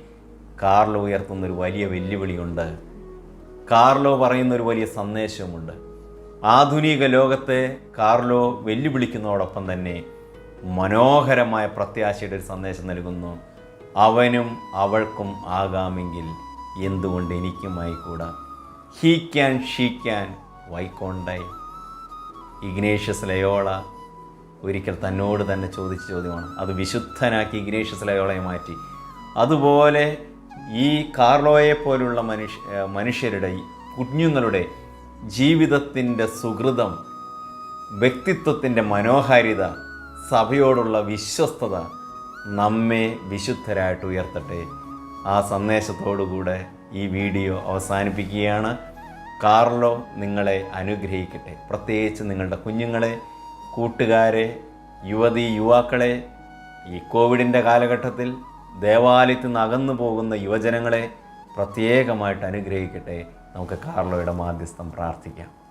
Speaker 1: കാർലോ ഉയർത്തുന്നൊരു വലിയ വെല്ലുവിളിയുണ്ട്. കാർലോ പറയുന്ന ഒരു വലിയ സന്ദേശവുമുണ്ട് ആധുനിക ലോകത്തെ കാർലോ വെല്ലുവിളിക്കുന്നതോടൊപ്പം തന്നെ മനോഹരമായ പ്രത്യാശയുടെ ഒരു സന്ദേശം നൽകുന്നു. അവനും അവൾക്കും ആകാമെങ്കിൽ എന്തുകൊണ്ട് എനിക്കും ആയിക്കൂടാ ഹീ ക്യാൻ ഷീ ക്യാൻ വൈക്കോണ്ടായി ഇഗ്നേഷ്യസ് ലയോള ഒരിക്കൽ തന്നോട് തന്നെ ചോദിച്ച ചോദ്യമാണ്. അത് വിശുദ്ധനാക്കി ഇഗ്നേഷ്യസ് ലയോളയെ മാറ്റി. അതുപോലെ ഈ കാർലോയെ പോലുള്ള മനുഷ്യ മനുഷ്യരുടെ കുഞ്ഞുങ്ങളുടെ ജീവിതത്തിന്റെ സുഹൃതം വ്യക്തിത്വത്തിന്റെ മനോഹാരിത സഭയോടുള്ള വിശ്വസ്തത നമ്മെ വിശുദ്ധരായിട്ട് ഉയർത്തട്ടെ. ആ സന്ദേശത്തോടുകൂടെ ഈ വീഡിയോ അവസാനിപ്പിക്കുകയാണ്. കാർലോ നിങ്ങളെ അനുഗ്രഹിക്കട്ടെ. പ്രത്യേകിച്ച് നിങ്ങളുടെ കുഞ്ഞുങ്ങളെ കൂട്ടുകാരെ യുവതി യുവാക്കളെ ഈ കോവിഡിന്റെ കാലഘട്ടത്തിൽ ദേവാലയത്തിൽ നിന്ന് അകന്നു പോകുന്ന യുവജനങ്ങളെ പ്രത്യേകമായിട്ട് അനുഗ്രഹിക്കട്ടെ. നമുക്ക് കാർലോയുടെ മാധ്യസ്ഥം പ്രാർത്ഥിക്കാം.